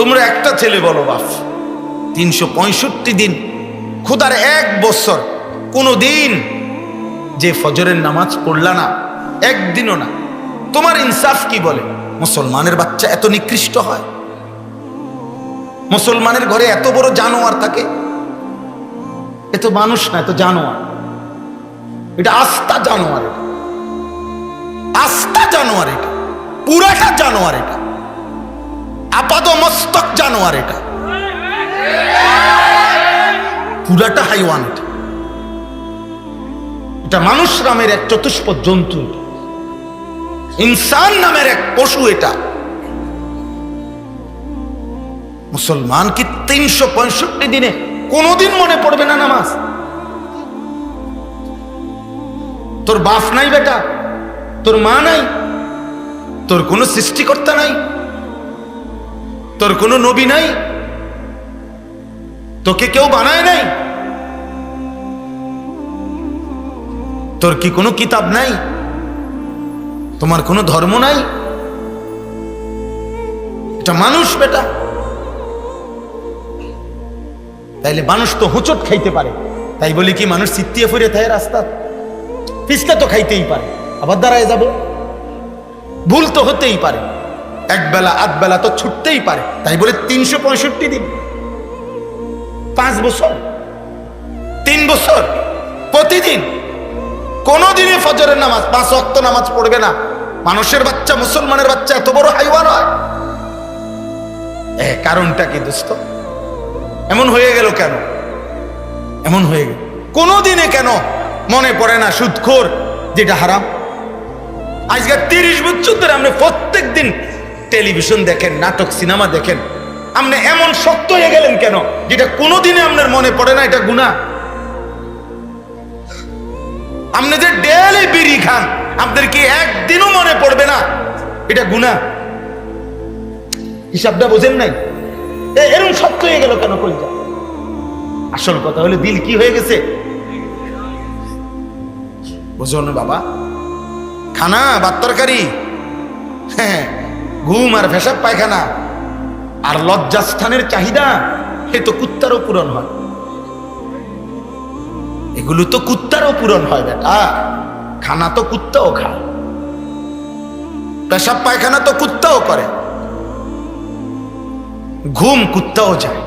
তোমরা একটা ছেলে বলো, বাপ। তিনশো পঁয়ষট্টি দিন, খুদার এক বছর কোনো দিন যে ফজরের নামাজ পড়লা না, একদিনও না। তোমার ইনসাফ কি বলে? মুসলমানের বাচ্চা এত নিকৃষ্ট হয়? মুসলমানের ঘরে এত বড় জানোয়ার থাকে? এ তো মানুষ না এত জানোয়ার। এটা আস্থা জানোয়ার এটা। আস্থা জানোয়ার এটা। পুরাটা জানোয়ার এটা। আপাদ মস্তক জানোয়ার এটা। পুরাটা হাইওয়ান এটা এটা মানুষ নামের এক চতুষ্প জন্তু। ইনসান নামের এক পশু এটা। মুসলমান কি তিনশো পঁয়ষট্টি দিনে কোনোদিন মনে পড়বে না নামাজ? তোর বাপ নাই বেটা, তোর মা নাই, তোর কোনো সৃষ্টিকর্তা নাই। তোর কোনো নবী নাই? তোকে কেউ বানায় নাই? তোর কি কোনো কিতাব নাই? তোমার কোনো ধর্ম নাই? এটা মানুষ বেটা। তাইলে মানুষ তো হোঁচট খাইতে পারে। তাই বলি কি, মানুষ চিত্তিয়ে ফিরে থাকে রাস্তা। পিছলে তো খাইতেই পারে। আবার দাঁড়ায় যাবে। ভুল তো হতেই পারে। এক বেলা আধ বেলা তো ছুটতেই পারে। তাই বলে তিনশো পঁয়ষট্টি দিন। পাঁচ বছর। তিন বছর। প্রতিদিন। কোন দিনে ফজরের নামাজ, পাঁচ অক্ত নামাজ পড়বে না। মানুষের বাচ্চা, মুসলমানের বাচ্চা এত বড় হাইওয়ান হয়। কারণটা কি দোস্ত? এমন হয়ে গেল কেন? এমন হয়ে গেল। কোনো দিনে কেন মনে পড়ে না সুদখোর, যেটা হারাম? আজকে তিরিশ বছর ধরে আপনি প্রত্যেক দিন টেলিভিশন দেখেন, নাটক, সিনেমা দেখেন, আপনি এমন শক্ত হয়ে গেলেন কেন? যেটা কোনোদিনে আপনার মনে পড়ে না, এটা গুণা আপনি যে ডেলি বিড়ি খান আপনাদের কি একদিনও মনে পড়বে না? এটা গুণা হিসাবটা বোঝেন নাই? এরকম শক্ত হয়ে গেল কেন কইটা আসল কথা হলো দিল কি হয়ে গেছে? বুঝো না বাবা। খানা ভাত তরকারি। হ্যাঁ। ঘুম আর ভেসাব পায়খানা। আর লজ্জাস্থানের চাহিদা, এ তো কুত্তারও পূরণ হয়। এগুলো তো কুত্তারও পূরণ হয় বেটা। খানা তো কুত্তাও খায়। পেশাব পায়খানা তো কুত্তাও করে। ঘুম কুত্তাও যায়।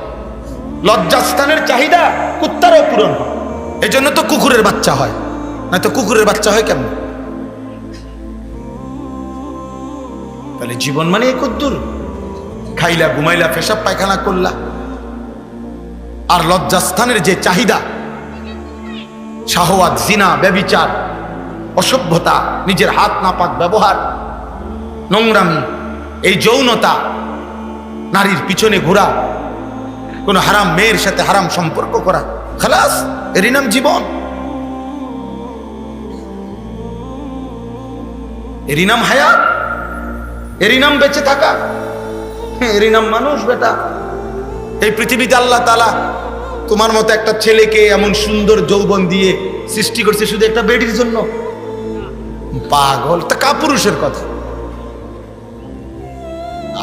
লজ্জাস্থানের চাহিদা কুত্তারও পূরণ হয়। এই জন্য তো কুকুরের বাচ্চা হয়। নয়তো কুকুরের বাচ্চা হয় কেমন? তাহলে জীবন মানে এই কদ্দুর। খাইলা, ঘুমাইলা, পেশাব, পায়খানা করলা। আর লজ্জাস্থানের যে চাহিদা, শাহওয়াত, জিনা, ব্যবিচার, অসভ্যতা, নিজের হাত নাপাক ব্যবহার, নোংরামি, এই যৌনতা, নারীর পিছনে ঘোরা, কোন হারাম মেয়ের সাথে হারাম সম্পর্ক করা, খালাস, এরই নাম জীবন। এরই নাম হায়াত। এরই নাম বেঁচে থাকা। এরই নাম মানুষ, বেটা। এই পৃথিবীতে আল্লাহ তালা তোমার মতো একটা ছেলেকে এমন সুন্দর যৌবন দিয়ে সৃষ্টি করছে শুধু একটা বেডির জন্য। পাগল, তা কাপুরুষের কথা।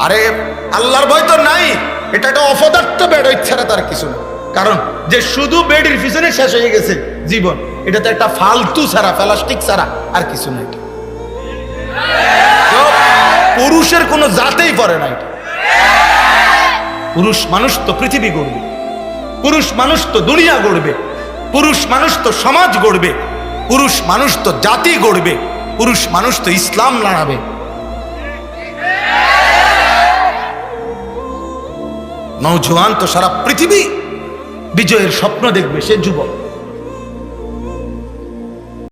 আরে, আল্লাহর ভয় তো নাই। এটা একটা অপদার্থ বেড ছাড়া তার কিছু কারণ যে শুধু বেডির পিছনে শেষ হয়ে গেছে জীবন এটা তো একটা ফালতু ছাড়া, প্লাস্টিক ছাড়া আর কিছু না এটা তো পুরুষের কোনো জাতেই পড়ে না এটা পুরুষ মানুষ তো পৃথিবী গড়বে। পুরুষ মানুষ তো দুনিয়া গড়বে। পুরুষ মানুষ তো সমাজ গড়বে। পুরুষ মানুষ তো জাতি গড়বে। পুরুষ মানুষ তো ইসলাম লড়াবে। নৌজওয়ান তো সারা পৃথিবী বিজয়ের স্বপ্ন দেখবে, সে যুবক।